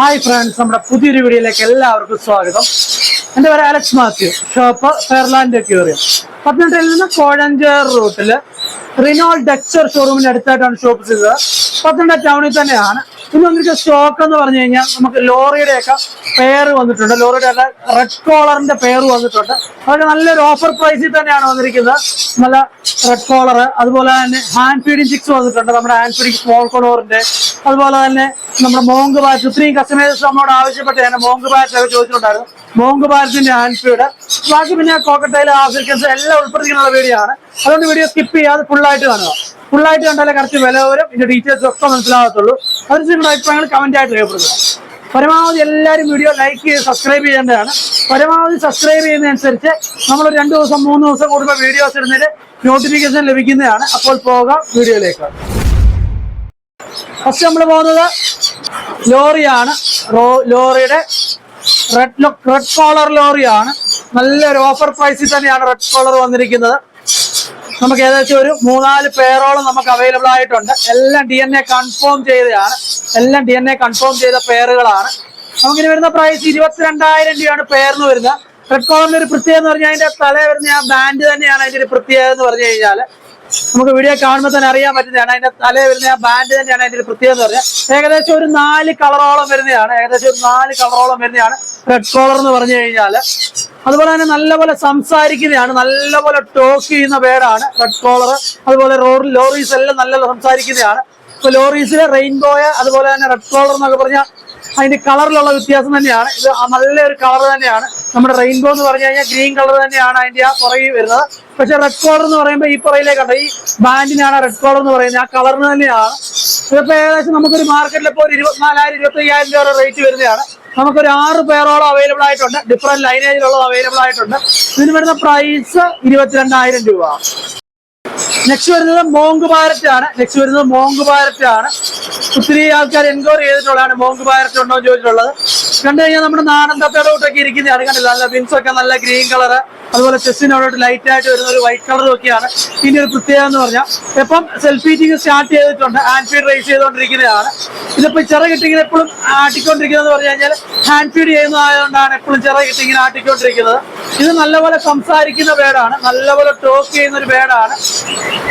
Hi friends നമ്മുടെ പുതിയൊരു വീഡിയോയിലേക്ക് എല്ലാവർക്കും സ്വാഗതം. എന്റെ പേര് Alex Mathew shop Fairland aquarium പത്തനംതിട്ടയിൽ നിന്ന് കോഴഞ്ചേർ റൂട്ടിൽ റിനോൾ ഡെക്ചർ ഷോറൂമിന്റെ അടുത്തായിട്ടാണ് ഷോപ്പ് ചെയ്തത്. പത്തനംതിട്ട ടൗണിൽ തന്നെയാണ്. ഇന്ന് വന്നിട്ട് സ്റ്റോക്ക് എന്ന് പറഞ്ഞു കഴിഞ്ഞാൽ നമുക്ക് ലോറിയുടെ ഒക്കെ പെയർ വന്നിട്ടുണ്ട്. ലോറിയുടെ ഒക്കെ റെഡ് കോളറിന്റെ പെയർ വന്നിട്ടുണ്ട്. അതൊക്കെ നല്ലൊരു ഓഫർ പ്രൈസിൽ തന്നെയാണ് വന്നിരിക്കുന്നത്. നല്ല റെഡ് കോളർ അതുപോലെ തന്നെ ഹാൻഡ് ഫീഡിങ് ചിക്സ് വന്നിട്ടുണ്ട്. നമ്മുടെ ഹാൻഡ് ഫീഡിങ് സ്മോൾ കൊളോറിന്റെ അതുപോലെ തന്നെ നമ്മുടെ മോങ്ക് ബാറ്റ് ഇത്രയും കസ്റ്റമേഴ്സ് നമ്മളോട് ആവശ്യപ്പെട്ട് തന്നെ മോങ്ക് ബാറ്റ് ഒക്കെ ചോദിച്ചിട്ടുണ്ടായിരുന്നു. മോങ്ക് ബാറ്റിന്റെ ഹാൻഡ് ഫീഡ് ബാക്കി പിന്നെ കോക്കട്ടയിലെ ആഫ്രിക്കൻസ് എല്ലാം ഉൾപ്പെടുത്തിക്കുന്ന വീഡിയോ ആണ്. അതുകൊണ്ട് വീഡിയോ സ്കിപ്പ് ചെയ്യാതെ ആയിട്ട് കാണുക. ആയിട്ട് കണ്ടാലേ കറക്റ്റ് വില വരും. ഇതിന്റെ ഡീറ്റെയിൽസ് ഒക്കെ മനസ്സിലാകത്തുള്ളൂ. അതിന് നിങ്ങളുടെ അഭിപ്രായങ്ങൾ കമന്റ് ആയിട്ട് രേഖപ്പെടുത്തുക. പരമാവധി എല്ലാവരും വീഡിയോ ലൈക്ക് ചെയ്ത് സബ്സ്ക്രൈബ് ചെയ്യേണ്ടതാണ്. പരമാവധി സബ്സ്ക്രൈബ് ചെയ്യുന്നതനുസരിച്ച് നമ്മൾ രണ്ട് ദിവസം മൂന്ന് ദിവസം കൂടുമ്പോൾ വീഡിയോസ് ഇടുന്നതിന് നോട്ടിഫിക്കേഷൻ ലഭിക്കുന്നതാണ്. അപ്പോൾ പോകാം വീഡിയോയിലേക്ക്. ഫസ്റ്റ് നമ്മൾ പോകുന്നത് ലോറിയാണ്. ലോറിയുടെ റെഡ് റെഡ് കോളർ ലോറിയാണ്. നല്ലൊരു ഓഫർ പ്രൈസിൽ തന്നെയാണ് റെഡ് കോളർ വന്നിരിക്കുന്നത്. നമുക്ക് ഏകദേശം ഒരു മൂന്നാൽ പേരോളം നമുക്ക് അവൈലബിൾ ആയിട്ടുണ്ട്. എല്ലാം ഡി എൻ എ കൺഫേം ചെയ്തതാണ്. എല്ലാം ഡി എൻ എ കൺഫേം ചെയ്ത പേറുകളാണ്. നമുക്കിനി വരുന്ന പ്രൈസ് ഇരുപത്തിരണ്ടായിരം രൂപയാണ് പേരിന് വരുന്നത്. റെഡ് കോളറിന്റെ ഒരു പ്രത്യേകത എന്ന് പറഞ്ഞാൽ അതിന്റെ തല വരുന്ന ആ ബാൻഡ് തന്നെയാണ് അതിന്റെ ഒരു പ്രത്യേകത എന്ന് പറഞ്ഞു കഴിഞ്ഞാൽ നമുക്ക് വീഡിയോ കാണുമ്പോൾ തന്നെ അറിയാൻ പറ്റുന്നതാണ്. അതിന്റെ തലേ വരുന്ന ആ ബാൻഡ് തന്നെയാണ് അതിന്റെ പ്രത്യേകത എന്ന് പറഞ്ഞാൽ ഏകദേശം ഒരു നാല് കളറോളം വരുന്നതാണ്. ഏകദേശം ഒരു നാല് കളറോളം വരുന്നതാണ്. റെഡ് കളർ എന്ന് പറഞ്ഞു കഴിഞ്ഞാൽ അതുപോലെ തന്നെ നല്ലപോലെ സംസാരിക്കുന്നതാണ്. നല്ലപോലെ ടോക്ക് ചെയ്യുന്ന പേരാണ് റെഡ് കോളർ അതുപോലെ ലോറീസ് എല്ലാം നല്ല സംസാരിക്കുന്നതാണ്. ഇപ്പൊ ലോറീസിലെ റെയിൻബോയ അതുപോലെ തന്നെ റെഡ് കോളർ എന്നൊക്കെ പറഞ്ഞാൽ അതിന്റെ കളറിലുള്ള വ്യത്യാസം തന്നെയാണ്. ഇത് നല്ലൊരു കളർ തന്നെയാണ്. നമ്മുടെ റെയിൻബോ എന്ന് പറഞ്ഞു കഴിഞ്ഞാൽ ഗ്രീൻ കളർ തന്നെയാണ് അതിന്റെ ആ പുറകിൽ വരുന്നത്. പക്ഷെ റെഡ് കളർ എന്ന് പറയുമ്പോൾ ഈ പുറയിലേക്കുണ്ട് ഈ ബാൻഡിനാണ് റെഡ് കളർ എന്ന് പറയുന്നത്. ആ കളറിന് തന്നെയാണ്. ഇതിപ്പോ ഏകദേശം നമുക്കൊരു മാർക്കറ്റിൽ ഇപ്പോൾ ഒരു ഇരുപത്തിനാലായിരം ഇരുപത്തി അയ്യായിരം രൂപ റേറ്റ് വരുന്നതാണ്. നമുക്കൊരു ആറ് പേരോളം അവൈലബിൾ ആയിട്ടുണ്ട്. ഡിഫറെന്റ് ലൈനേജിലുള്ളത് അവൈലബിൾ ആയിട്ടുണ്ട്. ഇതിന് വരുന്ന പ്രൈസ് ഇരുപത്തിരണ്ടായിരം രൂപ. നെക്സ്റ്റ് വരുന്നത് മോങ്ക് പാരറ്റ് ആണ്. നെക്സ്റ്റ് വരുന്നത് മോങ്ക് പാരറ്റ് ആണ്. ഒത്തിരി ആൾക്കാർ എൻക്വയറി ചെയ്തിട്ടുള്ളതാണ്. മോങ്ക് പാരറ്റ് ഉണ്ടോ എന്ന് ചോദിച്ചിട്ടുള്ളത്. കണ്ടു കഴിഞ്ഞാൽ നമ്മുടെ നാടൻ തത്തയോടൊക്കെ ഇരിക്കുന്നതാണ് കണ്ടില്ല? നല്ല ബിൻസ് ഒക്കെ നല്ല ഗ്രീൻ കളർ അതുപോലെ ചെസ്സിനോടൊട്ട് ലൈറ്റ് ആയിട്ട് വരുന്ന ഒരു വൈറ്റ് കളറും ഒക്കെയാണ് ഇനി ഒരു പ്രത്യേകത എന്ന് പറഞ്ഞാൽ ഇപ്പം സെൽഫീറ്റിംഗ് സ്റ്റാർട്ട് ചെയ്തിട്ടുണ്ട് ഹാൻഡ് ഫീഡ് റേസ് ചെയ്തുകൊണ്ടിരിക്കുന്നതാണ്. ഇതിപ്പോൾ ചിറ കിട്ടിങ്ങനെ എപ്പോഴും ആട്ടിക്കൊണ്ടിരിക്കുന്നത് പറഞ്ഞു കഴിഞ്ഞാൽ ഹാൻഡ് ഫീഡ് ചെയ്യുന്നതായതുകൊണ്ടാണ് എപ്പോഴും ചിറ കിട്ടിങ്ങനെ ആട്ടിക്കൊണ്ടിരിക്കുന്നത്. ഇത് നല്ലപോലെ സംസാരിക്കുന്ന ബേഡാണ് നല്ലപോലെ ടോക്ക് ചെയ്യുന്ന ഒരു ബേഡാണ്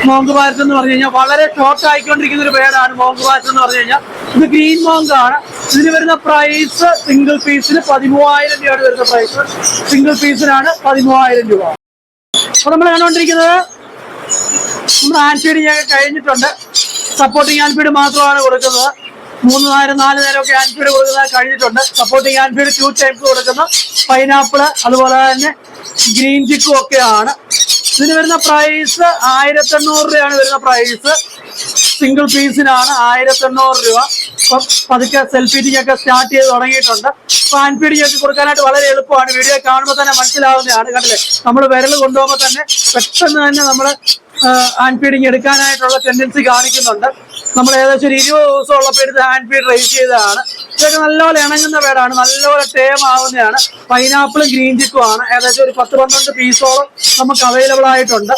മോങ്ക് എന്ന് പറഞ്ഞു കഴിഞ്ഞാൽ വളരെ ഷോർട്ട് ആയിക്കൊണ്ടിരിക്കുന്ന ഒരു ബേഡാണ് മോങ്ക് എന്ന് പറഞ്ഞു കഴിഞ്ഞാൽ. ഇത് ഗ്രീൻ മോങ്ക് ആണ്. ഇതിന് വരുന്ന പ്രൈസ് സിംഗിൾ പീസിന് പതിമൂവായിരം രൂപയാണ് വരുന്ന പ്രൈസ് സിംഗിൾ പീസിനാണ് പതിമൂവായിരം രൂപ. അപ്പൊ നമ്മൾ കണ്ടുകൊണ്ടിരിക്കുന്നത് നമ്മുടെ ഹാൻഡ് ഫീഡിങ് ഒക്കെ കഴിഞ്ഞിട്ടുണ്ട്. സപ്പോർട്ടിങ് ഹാൻഡ് ഫീഡ് മാത്രമാണ് കൊടുക്കുന്നത്. മൂന്ന് നേരം നാല് നേരം ഒക്കെ ഫീഡ് കൊടുക്കുന്നത് കഴിഞ്ഞിട്ടുണ്ട്. Supporting hand feed two times കൊടുക്കുന്ന. പൈനാപ്പിൾ അതുപോലെ തന്നെ ഗ്രീൻ ചിക്കും ഒക്കെയാണ്. ഇതിന് വരുന്ന പ്രൈസ് ആയിരത്തി എണ്ണൂറ് രൂപയാണ് വരുന്ന പ്രൈസ് സിംഗിൾ പീസിനാണ് ആയിരത്തി എണ്ണൂറ് രൂപ. അപ്പം പതുക്കെ സെൽഫീറ്റിംഗ് ഒക്കെ സ്റ്റാർട്ട് ചെയ്ത് തുടങ്ങിയിട്ടുണ്ട്. ഹാൻഡ് ഫീഡിംഗ് ഒക്കെ കൊടുക്കാനായിട്ട് വളരെ എളുപ്പമാണ്. വീഡിയോ കാണുമ്പോൾ തന്നെ മനസ്സിലാവുന്നതാണ്. കണ്ടില്ലേ? നമ്മൾ വിരൽ കൊണ്ടുപോകുമ്പോൾ തന്നെ പെട്ടെന്ന് തന്നെ നമ്മൾ ഹാൻഡ് ഫീഡിങ് എടുക്കാനായിട്ടുള്ള ടെൻഡൻസി കാണിക്കുന്നുണ്ട്. നമ്മൾ ഏകദേശം ഒരു ഇരുപത് ദിവസം ഉള്ളപ്പോൾ എടുത്ത് ഹാൻഡ് ഫീഡ് റേസ് ചെയ്തതാണ്. ഇതൊക്കെ നല്ലപോലെ ഇണങ്ങുന്ന പേടാണ്. നല്ലപോലെ ടേം ആവുന്നതാണ്. പൈനാപ്പിളും ഗ്രീൻ ചിക്കും ആണ്. ഏകദേശം ഒരു പത്ത് പന്ത്രണ്ട് പീസോളം നമുക്ക് അവൈലബിൾ ആയിട്ടുണ്ട്.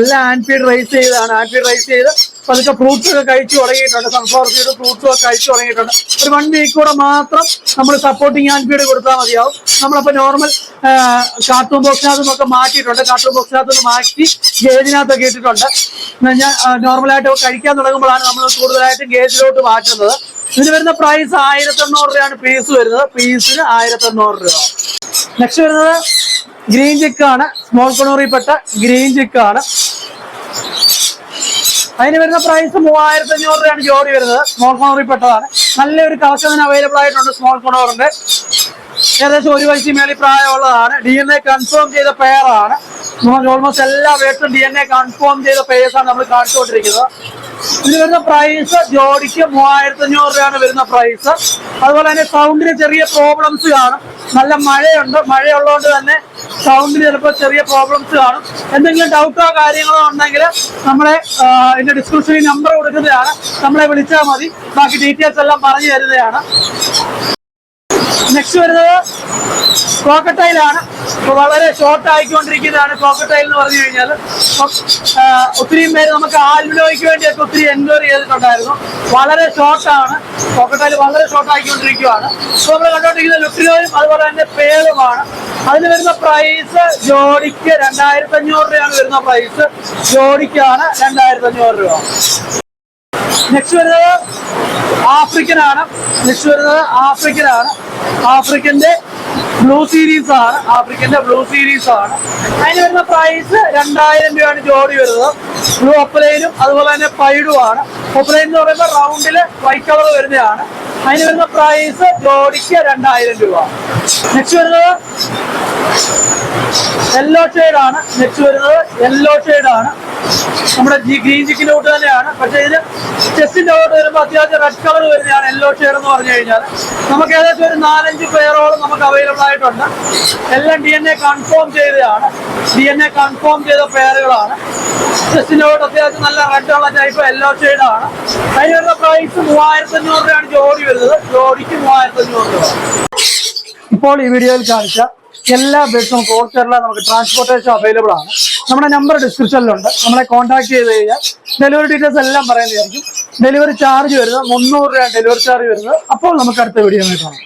എല്ലാം ഹാൻഡ് ഫീഡ് റേസ് ചെയ്തതാണ്. ഹാൻഡ് ഫീഡ് റേസ് ചെയ്ത് പതുക്കെ ഫ്രൂട്ട്സ് ഒക്കെ കഴിച്ചു തുടങ്ങിയിട്ടുണ്ട്. സൺഫ്ലവർ സീഡ് ഫ്രൂട്ട്സും ഒക്കെ കഴിച്ചു തുടങ്ങിയിട്ടുണ്ട്. ഒരു വൺ വീക്ക് കൂടെ മാത്രം നമ്മൾ സപ്പോർട്ടിങ് ഹാൻഡ് ഫീഡ് കൊടുത്താൽ മതിയാവും. നമ്മളപ്പോൾ നോർമൽ കാർട്ടൂൺ ബോക്സിനകത്ത് നിന്നൊക്കെ മാറ്റിയിട്ടുണ്ട്. കാർട്ടൂൺ ബോക്സിനകത്ത് നിന്ന് മാറ്റി ഗേജിനകത്തൊക്കെ ഇട്ടിട്ടുണ്ട്. നോർമലായിട്ട് കഴിക്കാൻ തുടങ്ങുമ്പോഴാണ് നമ്മൾ കൂടുതലായിട്ട് ഗേജിലോട്ട് മാറ്റുന്നത്. ഇതിന് വരുന്ന പ്രൈസ് ആയിരത്തി എണ്ണൂറ് രൂപയാണ് പീസ് വരുന്നത്. പീസിന് ആയിരത്തി എണ്ണൂറ് രൂപ. നെക്സ്റ്റ് വരുന്നത് ഗ്രീൻ ചിക്കാണ് സ്മോൾ കൊണൂറിൽപ്പെട്ട ഗ്രീൻ ചിക്കാണ് അതിന് വരുന്ന പ്രൈസ് മൂവായിരത്തി അഞ്ഞൂറ് രൂപയാണ് ജോഡി വരുന്നത്. സ്മോൾ കോണറിൽ പെട്ടതാണ്. നല്ലൊരു കളക്ഷൻ അവൈലബിൾ ആയിട്ടുണ്ട്. സ്മോൾ കോണറിന്റെ ഏകദേശം ഒരു വയസ്സിൽ മേലെ പ്രായമുള്ളതാണ്. ഡി എൻ എ കൺഫേം ചെയ്ത പെയറാണ് ഓൾമോസ്റ്റ് എല്ലാ വേർട്ടും ഡി എൻ എ കൺഫേം ചെയ്ത പെയേഴ്സാണ് നമ്മൾ കാണിച്ചുകൊണ്ടിരിക്കുന്നത്. ഇതിന് വരുന്ന പ്രൈസ് ജോഡിക്ക് മൂവായിരത്തി അഞ്ഞൂറ് രൂപയാണ് വരുന്ന പ്രൈസ് അതുപോലെ തന്നെ സൗണ്ടിന് ചെറിയ പ്രോബ്ലംസ് കാണും. നല്ല മഴയുണ്ട്. മഴയുള്ളതുകൊണ്ട് തന്നെ സൗണ്ടിന് ചിലപ്പോൾ ചെറിയ പ്രോബ്ലംസ് കാണും. എന്തെങ്കിലും ഡൗട്ടോ കാര്യങ്ങളോ ഉണ്ടെങ്കിൽ നമ്മളെ ഇതിന്റെ ഡിസ്ക്രിപ്ഷനിൽ നമ്പർ കൊടുക്കുന്നതാണ്. നമ്മളെ വിളിച്ചാൽ മതി. ബാക്കി ഡീറ്റെയിൽസ് എല്ലാം പറഞ്ഞു തരുന്നതാണ്. നെക്സ്റ്റ് വരുന്നത് കോക്കട്ടയിലാണ് ഇപ്പൊ വളരെ ഷോർട്ട് ആയിക്കൊണ്ടിരിക്കുന്നതാണ് കോക്കട്ടയിൽ എന്ന് പറഞ്ഞു കഴിഞ്ഞാൽ. ഒത്തിരിയും പേര് നമുക്ക് ആൽബിനോയ്ക്ക് വേണ്ടിയൊക്കെ ഒത്തിരി എൻക്വയറി ചെയ്തിട്ടുണ്ടായിരുന്നു. വളരെ ഷോർട്ടാണ് കോക്കട്ടയിൽ വളരെ ഷോർട്ട് ആയിക്കൊണ്ടിരിക്കുകയാണ് ഇപ്പൊ നമ്മൾ കണ്ടുകൊണ്ടിരിക്കുന്ന ലുട്ടിലോയും അതുപോലെ തന്നെ പേളുമാണ്. അതിന് വരുന്ന പ്രൈസ് ജോഡിക്ക് രണ്ടായിരത്തി അഞ്ഞൂറ് രൂപയാണ് വരുന്ന പ്രൈസ് ജോഡിക്കാണ് രണ്ടായിരത്തി അഞ്ഞൂറ് രൂപ. നെക്സ്റ്റ് വരുന്നത് ആഫ്രിക്കൻ ആണ് നെക്സ്റ്റ് വരുന്നത് ആഫ്രിക്കൻ ആണ് ആഫ്രിക്കന്റെ ബ്ലൂ സീരീസ് ആണ്. ആഫ്രിക്കന്റെ ബ്ലൂ സീരീസ് ആണ്. അതിന് വരുന്ന പ്രൈസ് രണ്ടായിരം രൂപയാണ് ജോഡി വരുന്നത്. ബ്ലൂ ഒപ്പലൈനും അതുപോലെ തന്നെ പൈഡും ആണ്. ഒപ്പലൈൻ എന്ന് പറയുമ്പോൾ റൗണ്ടിൽ വൈറ്റ് കളർ വരുന്നതാണ്. അതിന് വരുന്ന പ്രൈസ് ജോഡിക്ക് രണ്ടായിരം രൂപ. നെക്സ്റ്റ് വരുന്നത് യെല്ലോ ഷെയ്ഡ് ആണ്. നെക്സ്റ്റ് വരുന്നത് യെല്ലോ ഷെയ്ഡ് ആണ്. നമ്മുടെ ഗ്രീൻ ചിക്കിന്റെ ഔട്ട് തന്നെയാണ്. പക്ഷെ ഇതിന് ചെസ്സിന്റെ ഔട്ട് വരുമ്പോൾ അത്യാവശ്യം റെഡ് കളർ വരുന്നതാണ് യെല്ലോ ഷെയർ എന്ന് പറഞ്ഞു കഴിഞ്ഞാൽ നമുക്ക് ഏകദേശം ഒരു നാലഞ്ച് പേരോളം നമുക്ക് അവൈലബിൾ ആയിട്ടുണ്ട്. എല്ലാം ഡി എൻ എ കൺഫേം ചെയ്തതാണ്. ഡി എൻ എ കൺഫേം ചെയ്ത പേരുകളാണ് ചെസ്സിന്റെ ഔട്ട് അത്യാവശ്യം നല്ല റെഡ് ഉള്ള ടൈപ്പ് യെല്ലോ ഷെയ്ഡ് ആണ്. അതിന് വരുന്ന പ്രൈസ് മൂവായിരത്തി അഞ്ഞൂറ് രൂപയാണ് ജോഡി വരുന്നത്. ജോഡിക്ക് മൂവായിരത്തി അഞ്ഞൂറ് രൂപ. ഇപ്പോൾ ഈ വീഡിയോയിൽ കാണിച്ച എല്ലാ ബസ്സും ഫോർ കേരള നമുക്ക് ട്രാൻസ്പോർട്ടേഷൻ അവൈലബിൾ ആണ്. നമ്മുടെ നമ്പർ ഡിസ്ക്രിപ്ഷനിലുണ്ട് നമ്മളെ കോൺടാക്ട് ചെയ്ത് കഴിഞ്ഞാൽ ഡെലിവറി ഡീറ്റെയിൽസ് എല്ലാം പറയുന്നതായിരിക്കും. ഡെലിവറി ചാർജ് വരുന്നത് മുന്നൂറ് രൂപ ഡെലിവറി ചാർജ് വരുന്നത്. അപ്പോൾ നമുക്ക് അടുത്ത വീഡിയോ കാണാം.